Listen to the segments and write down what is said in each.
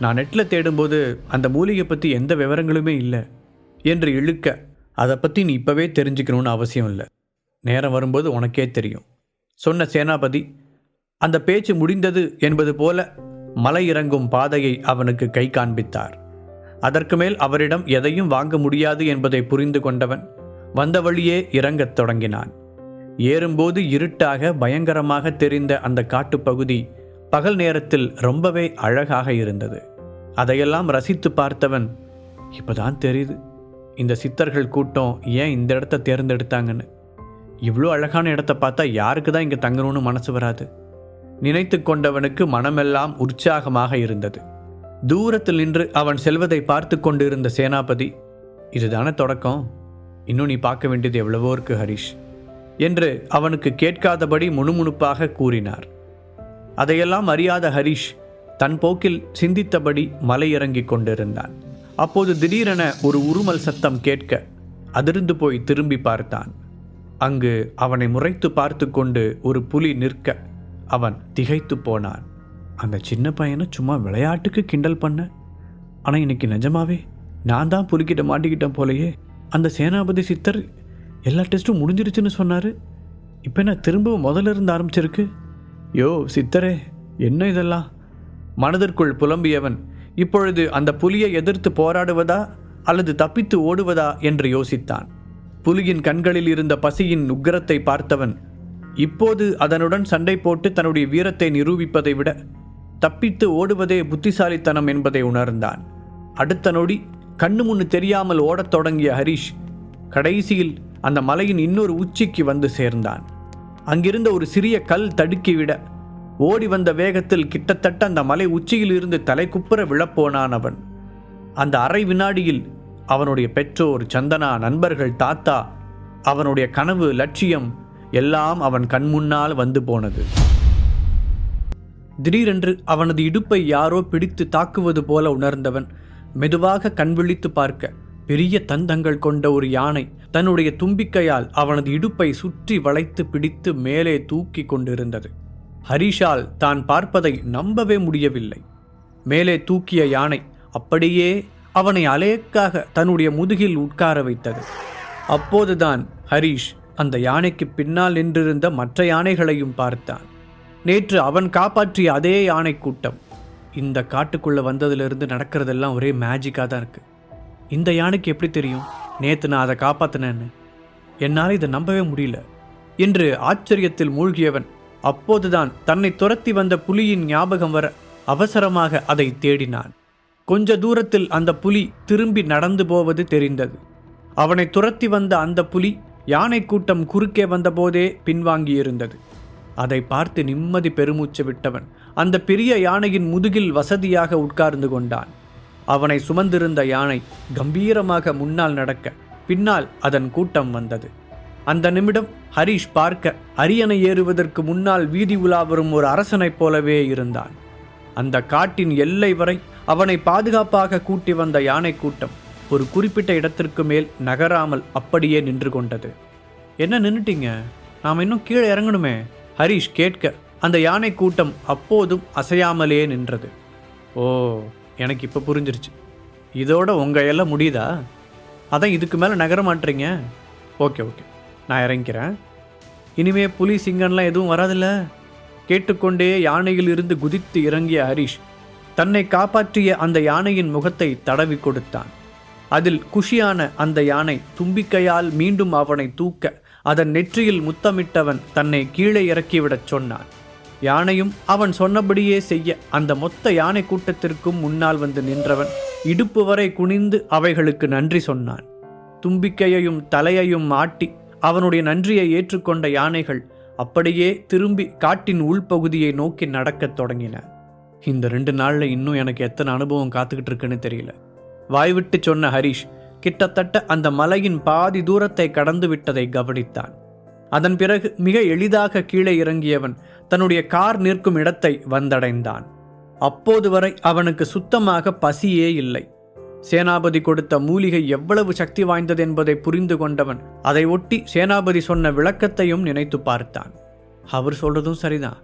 நான் நெட்டில் தேடும்போது அந்த மூலிகை பற்றி எந்த விவரங்களுமே இல்லை என்று இழுக்க அதை பற்றி நீ இப்போவே தெரிஞ்சுக்கணும்னு அவசியம் இல்லை. நேரம் வரும்போது உனக்கே தெரியும். சொன்ன சேனாபதி அந்த பேச்சு முடிந்தது என்பது போல மலை இறங்கும் பாதையை அவனுக்கு கை காண்பித்தார். அதற்கு மேல் அவரிடம் எதையும் வாங்க முடியாது என்பதை புரிந்து கொண்டவன் வந்த வழியே இறங்கத் தொடங்கினான். ஏறும்போது இருட்டாக பயங்கரமாக தெரிந்த அந்த காட்டுப்பகுதி பகல் நேரத்தில் ரொம்பவே அழகாக இருந்தது. அதையெல்லாம் ரசித்து பார்த்தவன் இப்போதான் தெரியுது. இந்த சித்தர்கள் கூட்டம் ஏன் இந்த இடத்த தேர்ந்தெடுத்தாங்கன்னு? இவ்வளோ அழகான இடத்த பார்த்தா யாருக்கு தான் இங்கே தங்கணும்னு மனசு வராது. நினைத்து கொண்டவனுக்கு மனமெல்லாம் உற்சாகமாக இருந்தது. தூரத்தில் நின்று அவன் செல்வதை பார்த்து கொண்டிருந்த சேனாபதி இதுதானே தொடக்கம்? இன்னும் நீ பார்க்க வேண்டியது எவ்வளவோ இருக்கு ஹரிஷ் என்று அவனுக்கு கேட்காதபடி முணுமுணுப்பாக கூறினார். அதையெல்லாம் அறியாத ஹரிஷ் தன் போக்கில் சிந்தித்தபடி மலையிறங்கிக் கொண்டிருந்தான். அப்போது திடீரென ஒரு உருமல் சத்தம் கேட்க அதிர்ந்து போய் திரும்பி பார்த்தான். அங்கு அவனை முறைத்து பார்த்து கொண்டு ஒரு புலி நிற்க அவன் திகைத்து போனான். அந்த சின்ன பையனை சும்மா விளையாட்டுக்கு கிண்டல் பண்ண? ஆனால் இன்னைக்கு நிஜமாவே நான் தான் புலிக்கிட்ட மாட்டிக்கிட்டேன் போலயே அந்த சேனாபதி சித்தர் எல்லா டெஸ்ட்டும் முடிஞ்சிருச்சுன்னு சொன்னார். இப்போ என்ன திரும்பவும் முதல்ல இருந்து ஆரம்பிச்சிருக்கு? யோ சித்தரே என்ன இதெல்லாம்? மனதிற்குள் புலம்பியவன் இப்பொழுது அந்த புலியை எதிர்த்து போராடுவதா அல்லது தப்பித்து ஓடுவதா என்று யோசித்தான். புலியின் கண்களில் இருந்த பசியின் உக்கிரத்தை பார்த்தவன் இப்போது அதனுடன் சண்டை போட்டு தன்னுடைய வீரத்தை நிரூபிப்பதை விட தப்பித்து ஓடுவதே புத்திசாலித்தனம் என்பதை உணர்ந்தான். அடுத்த நொடி கண்ணு முன்னு தெரியாமல் ஓடத் தொடங்கிய ஹரிஷ் கடைசியில் அந்த மலையின் இன்னொரு உச்சிக்கு வந்து சேர்ந்தான். அங்கிருந்த ஒரு சிறிய கல் தடுக்கிவிட. ஓடி வந்த வேகத்தில் கிட்டத்தட்ட அந்த மலை உச்சியில் இருந்து தலைக்குப்புற விழப்போனான் அவன். அந்த அரை வினாடியில் அவனுடைய பெற்றோர் சந்தனா நண்பர்கள் தாத்தா அவனுடைய கனவு லட்சியம் எல்லாம் அவன் கண்முன்னால் வந்து போனது. திடீரென்று அவனது இடுப்பை யாரோ பிடித்து தாக்குவது போல உணர்ந்தவன். மெதுவாக கண் விழித்து பார்க்க பெரிய தந்தங்கள் கொண்ட ஒரு யானை தன்னுடைய தும்பிக்கையால் அவனது இடுப்பை சுற்றி வளைத்து பிடித்து மேலே தூக்கி கொண்டிருந்தது. ஹரிஷால் தான் பார்ப்பதை நம்பவே முடியவில்லை. மேலே தூக்கிய யானை அப்படியே அவனை அலேக்காக தன்னுடைய முதுகில் உட்கார வைத்தது. அப்போதுதான் ஹரிஷ் அந்த யானைக்கு பின்னால் நின்றிருந்த மற்ற யானைகளையும் பார்த்தான். நேற்று அவன் காப்பாற்றிய அதே யானை கூட்டம். இந்த காட்டுக்குள்ளே வந்ததிலிருந்து நடக்கிறதெல்லாம் ஒரே மேஜிக்காக தான் இருக்கு. இந்த யானைக்கு எப்படி தெரியும்? நேற்று நான் அதை காப்பாத்தினேன்னு. என்னால் இதை நம்பவே முடியல. என்று ஆச்சரியத்தில் மூழ்கியவன் அப்போதுதான் தன்னை துரத்தி வந்த புலியின் ஞாபகம் வர அவசரமாக அதை தேடினான். கொஞ்ச தூரத்தில் அந்த புலி திரும்பி நடந்து போவது தெரிந்தது. அவனை துரத்தி வந்த அந்த புலி யானை கூட்டம் குறுக்கே வந்தபோதே பின்வாங்கியிருந்தது. அதை பார்த்து நிம்மதி பெருமூச்சு விட்டவன் அந்த பெரிய யானையின் முதுகில் வசதியாக உட்கார்ந்து கொண்டான். அவனை சுமந்திருந்த யானை கம்பீரமாக முன்னால் நடக்க பின்னால் அதன் கூட்டம் வந்தது. அந்த நிமிடம் ஹரிஷ் பார்க்க அரியணை ஏறுவதற்கு முன்னால் வீதி உலா வரும் ஒரு அரசனைப் போலவே இருந்தான். அந்த காட்டின் எல்லை வரை அவனை பாதுகாப்பாக கூட்டி வந்த யானை கூட்டம் ஒரு குறிப்பிட்ட இடத்திற்கு மேல் நகராமல் அப்படியே நின்று கொண்டது. என்ன நின்றுட்டீங்க நாம் இன்னும் கீழே இறங்கணுமே? ஹரிஷ் கேட்க அந்த யானை கூட்டம் அப்போதும் அசையாமலே நின்றது. ஓ எனக்கு இப்போ புரிஞ்சிருச்சு. இதோட உங்கள் எல்லாம் முடியுதா? அதான் இதுக்கு மேலே நகர மாட்டுறீங்க ஓகே ஓகே. நான் இறங்கிக்கிறேன். இனிமே புலி சிங்கன்லாம் எதுவும் வராதுல்ல? கேட்டுக்கொண்டே யானையில் இருந்து குதித்து இறங்கிய ஹரிஷ் தன்னை காப்பாற்றிய அந்த யானையின் முகத்தை தடவி கொடுத்தான். அதில் குஷியான அந்த யானை தும்பிக்கையால் மீண்டும் அவனை தூக்க அதன் நெற்றியில் முத்தமிட்டவன் தன்னை கீழே இறக்கிவிடச் சொன்னான். யானையும் அவன் சொன்னபடியே செய்ய. அந்த மொத்த யானை கூட்டத்திற்கும் முன்னால் வந்து நின்றவன் இடுப்பு வரை குனிந்து அவைகளுக்கு நன்றி சொன்னான். தும்பிக்கையையும் தலையையும் ஆட்டி அவனுடைய நன்றியை ஏற்றுக்கொண்ட யானைகள் அப்படியே திரும்பி காட்டின் உள்பகுதியை நோக்கி நடக்கத் தொடங்கின. இந்த ரெண்டு நாளில் இன்னும் எனக்கு எத்தனை அனுபவம் காத்துக்கிட்டு இருக்குன்னு தெரியல. வாய்விட்டு சொன்ன ஹரிஷ் கிட்டத்தட்ட அந்த மலையின் பாதி தூரத்தை கடந்து விட்டதை கவனித்தான். அதன் பிறகு மிக எளிதாக கீழே இறங்கியவன் தன்னுடைய கார் நிற்கும் இடத்தை வந்தடைந்தான். அப்போது வரை அவனுக்கு சுத்தமாக பசியே இல்லை. சேனாபதி கொடுத்த மூலிகை எவ்வளவு சக்தி வாய்ந்தது என்பதை புரிந்து கொண்டவன் அதை ஒட்டி சேனாபதி சொன்ன விளக்கத்தையும் நினைத்து பார்த்தான். அவர் சொல்றதும் சரிதான்.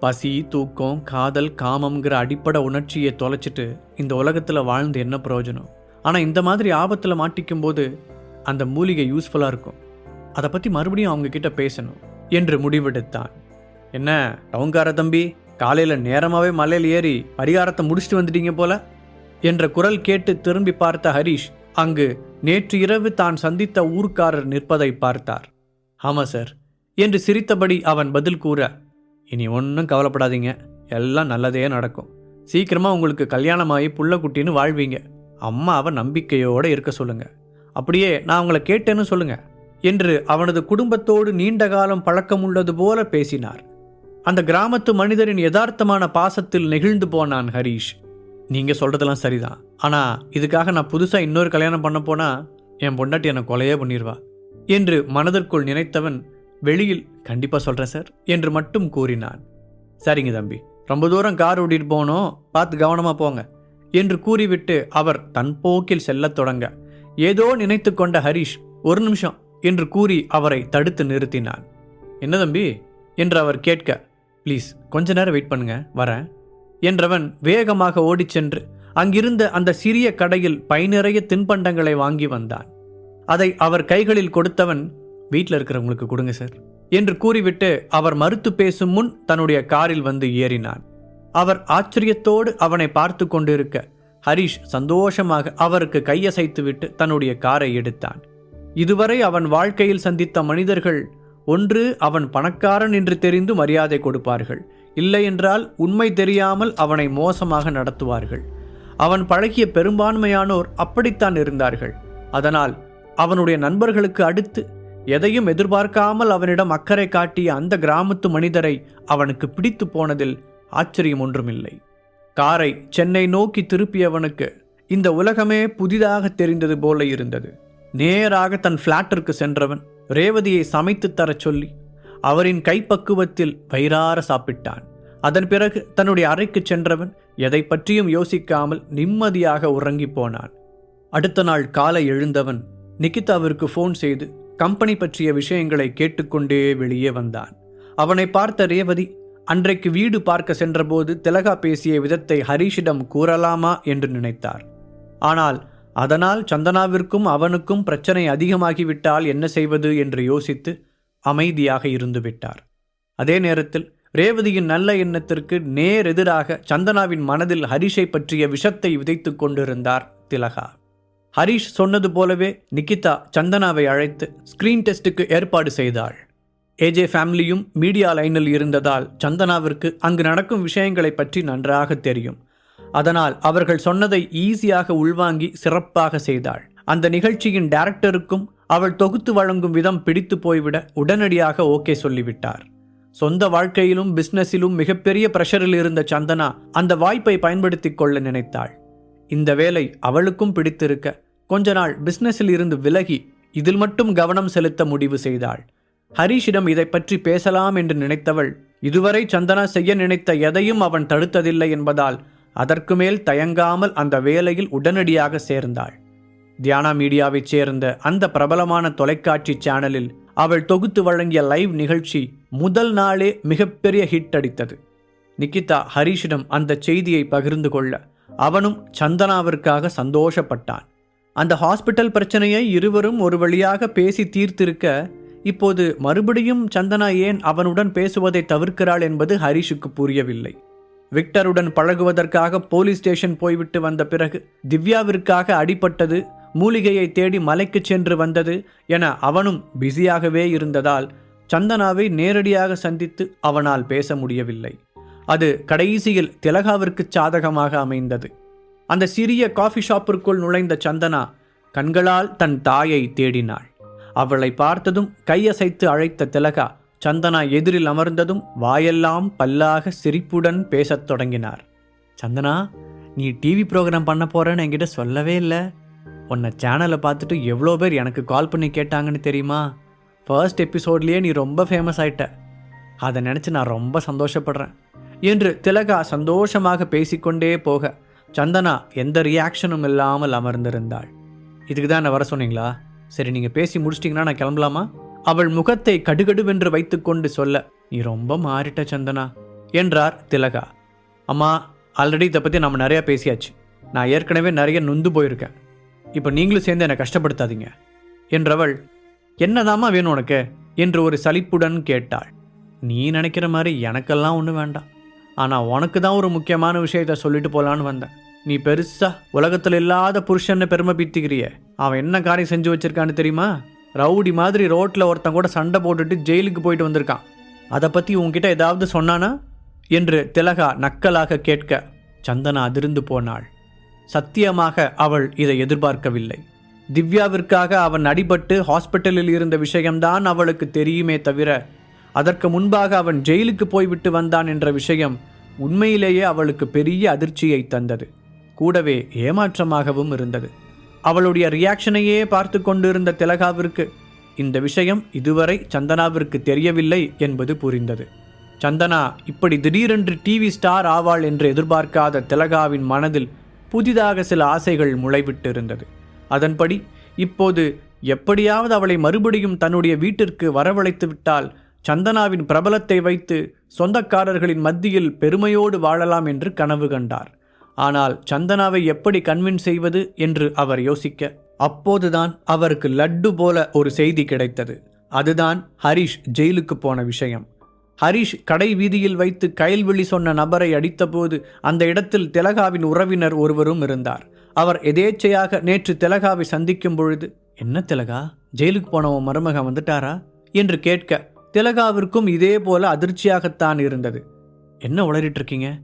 பசி தூக்கம் காதல் காமம்ங்கிற அடிப்படை உணர்ச்சியை தொலைச்சிட்டு இந்த உலகத்தில் வாழ்ந்து என்ன பிரயோஜனம்? ஆனால் இந்த மாதிரி ஆபத்தில் மாட்டிக்கும் போது அந்த மூலிகை யூஸ்ஃபுல்லாக இருக்கும். அதை பற்றி மறுபடியும் அவங்க கிட்ட பேசணும் என்று முடிவெடுத்தான். என்ன டவுன்கார தம்பி காலையில் நேரமாகவே மலையில் ஏறி பரிகாரத்தை முடிச்சுட்டு வந்துட்டீங்க போல? என்ற குரல் கேட்டு திரும்பி பார்த்த ஹரிஷ் அங்கு நேற்று இரவு தான் சந்தித்த ஊர்க்காரர் நிற்பதை பார்த்தார். ஆமா சார் என்று சிரித்தபடி அவன் பதில் கூற இனி ஒன்றும் கவலைப்படாதீங்க எல்லாம் நல்லதே நடக்கும். சீக்கிரமாக உங்களுக்கு கல்யாணமாகி புள்ள குட்டின்னு வாழ்வீங்க. அம்மாவை நம்பிக்கையோடு இருக்க சொல்லுங்கள் அப்படியே நான் உங்களை கேட்டேன்னு சொல்லுங்கள் என்று அவனது குடும்பத்தோடு நீண்ட காலம் பழக்கமுள்ளது போல பேசினார். அந்த கிராமத்து மனிதரின் யதார்த்தமான பாசத்தில் நெகிழ்ந்து போனான் ஹரீஷ். நீங்கள் சொல்கிறதெல்லாம் சரிதான். ஆனால் இதுக்காக நான் புதுசாக இன்னொரு கல்யாணம் பண்ண போனால் என் பொண்டாட்டி என்னை கொலையே பண்ணிடுவா என்று மனதிற்குள் நினைத்தவன் வெளியில் கண்டிப்பாக சொல்கிறேன் சார் என்று மட்டும் கூறினான். சரிங்க தம்பி ரொம்ப தூரம் கார் ஓட்டிட்டு போனோம் பார்த்து கவனமாக போங்க என்று கூறிவிட்டு அவர் தன் போக்கில் செல்லத் தொடங்க. ஏதோ நினைத்து கொண்ட ஹரிஷ் ஒரு நிமிஷம் என்று கூறி அவரை தடுத்து நிறுத்தினான். என்ன தம்பி? என்று அவர் கேட்க ப்ளீஸ் கொஞ்ச நேரம் வெயிட் பண்ணுங்க வரேன். என்றவன் வேகமாக ஓடிச் சென்று அங்கிருந்த அந்த சிறிய கடையில் பை நிறைய தின்பண்டங்களை வாங்கி வந்தான். அதை அவர் கைகளில் கொடுத்தவன் வீட்டில் இருக்கிறவங்களுக்கு கொடுங்க சார் என்று கூறிவிட்டு அவர் மறுத்து பேசும் முன் தன்னுடைய காரில் வந்து ஏறினான். அவர் ஆச்சரியத்தோடு அவனை பார்த்து கொண்டிருக்க ஹரிஷ் சந்தோஷமாக அவருக்கு கையசைத்துவிட்டு தன்னுடைய காரை எடுத்தான். இதுவரை அவன் வாழ்க்கையில் சந்தித்த மனிதர்கள் ஒன்று அவன் பணக்காரன் என்று தெரிந்து மரியாதை கொடுப்பார்கள். இல்லை என்றால் உண்மை தெரியாமல் அவனை மோசமாக நடத்துவார்கள். அவன் பழகிய பெரும்பான்மையானோர் அப்படித்தான் இருந்தார்கள். அதனால் அவனுடைய நண்பர்களுக்கு அடுத்து எதையும் எதிர்பார்க்காமல் அவனிடம் அக்கறை காட்டிய அந்த கிராமத்து மனிதரை அவனுக்கு பிடித்து போனதில் ஆச்சரியம் ஒன்றுமில்லை. காரை சென்னை நோக்கி திருப்பியவனுக்கு இந்த உலகமே புதிதாக தெரிந்தது போல இருந்தது. நேராக தன் ஃப்ளாட்டிற்கு சென்றவன் ரேவதியை சமைத்து தரச் சொல்லி அவரின் கைப்பக்குவத்தில் வயிறார சாப்பிட்டான். அதன் பிறகு தன்னுடைய அறைக்கு சென்றவன் எதை பற்றியும் யோசிக்காமல் நிம்மதியாக உறங்கி போனான். அடுத்த நாள் காலை எழுந்தவன் நிகிதாவிற்கு ஃபோன் செய்து கம்பெனி பற்றிய விஷயங்களை கேட்டுக்கொண்டே வெளியே வந்தான். அவனை பார்த்த ரேவதி அன்றைக்கு வீடு பார்க்க சென்றபோது திலகா பேசிய விதத்தை ஹரிஷிடம் கூறலாமா? என்று நினைத்தார். ஆனால் அதனால் சந்தனாவிற்கும் அவனுக்கும் பிரச்சனை அதிகமாகிவிட்டால் என்ன செய்வது என்று யோசித்து அமைதியாக இருந்து விட்டார். அதே நேரத்தில் ரேவதியின் நல்ல எண்ணத்திற்கு நேர் எதிராக சந்தனாவின் மனதில் ஹரிஷை பற்றிய விஷத்தை விதைத்துக் கொண்டிருந்தார் திலகா. ஹரிஷ் சொன்னது போலவே நிகிதா சந்தனாவை அழைத்து ஸ்கிரீன் டெஸ்ட்டுக்கு ஏற்பாடு செய்தாள். ஏஜே ஃபேமிலியும் மீடியா லைனில் இருந்ததால் சந்தனாவிற்கு அங்கு நடக்கும் விஷயங்களை பற்றி நன்றாக தெரியும். அதனால் அவர்கள் சொன்னதை ஈஸியாக உள்வாங்கி சிறப்பாக செய்தாள். அந்த நிகழ்ச்சியின் டைரக்டருக்கும் அவள் தொகுத்து வழங்கும் விதம் பிடித்து போய்விட உடனடியாக ஓகே சொல்லிவிட்டார். சொந்த வாழ்க்கையிலும் பிசினஸிலும் மிகப்பெரிய பிரஷரில் இருந்த சந்தனா அந்த வாய்ப்பை பயன்படுத்தி கொள்ள நினைத்தாள். இந்த வேலை அவளுக்கும் பிடித்திருக்க கொஞ்ச நாள் பிசினஸில் இருந்து விலகி இதில் மட்டும் கவனம் செலுத்த முடிவு செய்தாள். ஹரிஷிடம் இதை பற்றி பேசலாம் என்று நினைத்தவள் இதுவரை சந்தனா செய்ய நினைத்த எதையும் அவன் தடுத்ததில்லை என்பதால் அதற்கு மேல் தயங்காமல் அந்த வேலையில் உடனடியாக சேர்ந்தாள். தியானா மீடியாவைச் சேர்ந்த அந்த பிரபலமான தொலைக்காட்சி சேனலில் அவள் தொகுத்து வழங்கிய லைவ் நிகழ்ச்சி முதல் நாளே மிகப்பெரிய ஹிட் அடித்தது. நிகிதா ஹரிஷிடம் அந்த செய்தியை பகிர்ந்து கொள்ள அவனும் சந்தனாவிற்காக சந்தோஷப்பட்டான். அந்த ஹாஸ்பிட்டல் பிரச்சனையை இருவரும் ஒரு வழியாக பேசி தீர்த்திருக்க இப்போது மறுபடியும் சந்தனா ஏன் அவனுடன் பேசுவதை தவிர்க்கிறாள் என்பது ஹரிஷுக்கு புரியவில்லை. விக்டருடன் பழகுவதற்காக போலீஸ் ஸ்டேஷன் போய்விட்டு வந்த பிறகு திவ்யாவிற்காக அடிபட்டது மூலிகையை தேடி மலைக்கு சென்று வந்தது என அவனும் பிஸியாகவே இருந்ததால் சந்தனாவை நேரடியாக சந்தித்து அவனால் பேச முடியவில்லை. அது கடைசியில் திலகாவிற்கு சாதகமாக அமைந்தது. அந்த சிறிய காஃபி ஷாப்பிற்குள் நுழைந்த சந்தனா கண்களால் தன் தாயை தேடினாள். அவளை பார்த்ததும் கையசைத்து அழைத்த திலகா சந்தனா எதிரில் அமர்ந்ததும் வாயெல்லாம் பல்லாக சிரிப்புடன் பேசத் தொடங்கினார். சந்தனா நீ டிவி ப்ரோக்ராம் பண்ண போறேன்னு என்கிட்ட சொல்லவே இல்லை. உன்னை சேனலை பார்த்துட்டு எவ்வளோ பேர் எனக்கு கால் பண்ணி கேட்டாங்கன்னு தெரியுமா? ஃபர்ஸ்ட் எபிசோட்லேயே நீ ரொம்ப ஃபேமஸ் ஆயிட்ட. அதை நினச்சி நான் ரொம்ப சந்தோஷப்படுறேன். என்று திலகா சந்தோஷமாக பேசிக்கொண்டே போக சந்தனா எந்த ரியாக்ஷனும் இல்லாமல் அமர்ந்திருந்தாள். இதுக்கு தான் என்ன வர சொன்னீங்களா? சரி நீங்கள் பேசி முடிச்சிட்டிங்கன்னா நான் கிளம்பலாமா? அவள் முகத்தை கடுகடுவென்று வைத்துக்கொண்டு சொல்ல நீ ரொம்ப மாறிட்ட சந்தனா என்றார் திலகா. அம்மா ஆல்ரெடி இதை பற்றி நம்ம நிறையா பேசியாச்சு. நான் ஏற்கனவே நிறைய நொந்து போயிருக்கேன். இப்போ நீங்களும் சேர்ந்து என்னை கஷ்டப்படுத்தாதீங்க என்றவள் என்னதாம்மா வேணும் உனக்கு? என்று ஒரு சலிப்புடன் கேட்டாள். நீ நினைக்கிற மாதிரி எனக்கெல்லாம் ஒன்றும் வேண்டாம். ஆனால் உனக்கு தான் ஒரு முக்கியமான விஷயத்த சொல்லிட்டு போகலான்னு வந்தேன். நீ பெருசா உலகத்தில் இல்லாத புருஷன்னு பெருமை பீத்திக்கிறிய. அவன் என்ன காரியம் செஞ்சு வச்சிருக்கான்னு தெரியுமா? ரவுடி மாதிரி ரோட்டில் ஒருத்தன் கூட சண்டை போட்டுட்டு ஜெயிலுக்கு போயிட்டு வந்திருக்கான். அதை பற்றி உன்கிட்ட ஏதாவது சொன்னானா? என்று திலகா நக்கலாக கேட்க சந்தனா அதிர்ந்து போனாள். சத்தியமாக அவள் இதை எதிர்பார்க்கவில்லை. திவ்யாவிற்காக அவன் அடிபட்டு ஹாஸ்பிட்டலில் இருந்த விஷயம்தான் அவளுக்கு தெரியுமே தவிர அதற்கு முன்பாக அவன் ஜெயிலுக்கு போய்விட்டு வந்தான் என்ற விஷயம் உண்மையிலேயே அவளுக்கு பெரிய அதிர்ச்சியை தந்தது. கூடவே ஏமாற்றமாகவும் இருந்தது. அவளுடைய ரியாக்ஷனையே பார்த்து கொண்டிருந்த திலகாவிற்கு இந்த விஷயம் இதுவரை சந்தனாவிற்கு தெரியவில்லை என்பது புரிந்தது. சந்தனா இப்படி திடீரென்று டிவி ஸ்டார் ஆவாள் என்று எதிர்பார்க்காத திலகாவின் மனதில் புதிதாக சில ஆசைகள் முளைவிட்டிருந்தது. அதன்படி இப்போது எப்படியாவது அவளை மறுபடியும் தன்னுடைய வீட்டிற்கு வரவழைத்து விட்டால் சந்தனாவின் பிரபலத்தை வைத்து சொந்தக்காரர்களின் மத்தியில் பெருமையோடு வாழலாம் என்று கனவு கண்டார். ஆனால் சந்தனாவை எப்படி கன்வின்ஸ் செய்வது என்று அவர் யோசிக்க. அப்போதுதான் அவருக்கு லட்டு போல ஒரு செய்தி கிடைத்தது. அதுதான் ஹரிஷ் ஜெயிலுக்கு போன விஷயம். ஹரிஷ் கடை வீதியில் வைத்து கயல்விழி சொன்ன நபரை அடித்தபோது அந்த இடத்தில் திலகாவின் உறவினர் ஒருவரும் இருந்தார். அவர் எதேச்சையாக நேற்று திலகாவை சந்திக்கும் பொழுது என்ன திலகா ஜெயிலுக்கு போனவன் மருமகன் வந்துட்டாரா? என்று கேட்க திலகாவிற்கும் இதே போல அதிர்ச்சியாகத்தான் இருந்தது. என்ன உளறிட்டு இருக்கீங்க?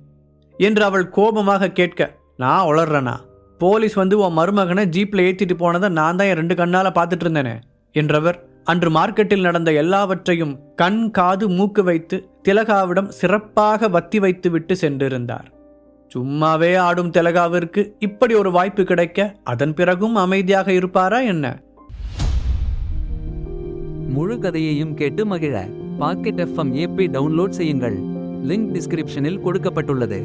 என்று அவள் கோபமாக கேட்க நான் உளர்றனா போலீஸ் வந்து உன் மருமகனை ஜீப்பில் ஏற்றிட்டு போனதை நான் தான் என் ரெண்டு கண்ணால் பார்த்துட்டு இருந்தேனே என்றவர் அன்று மார்க்கெட்டில் நடந்த எல்லாவற்றையும் கண் காது மூக்கு வைத்து திலகாவிடம் சிறப்பாக வத்தி வைத்து விட்டு சென்றிருந்தார். சும்மாவே ஆடும் திலகாவிற்கு இப்படி ஒரு வாய்ப்பு கிடைக்க அதன் பிறகும் அமைதியாக இருப்பாரா என்ன? முழு கதையையும் கேட்டு மகிழ. பாக்கெட் எஃப்எம் ஏபி டவுன்லோட் செய்யுங்கள். லிங்க் டிஸ்கிரிப்ஷனில் கொடுக்கப்பட்டுள்ளது.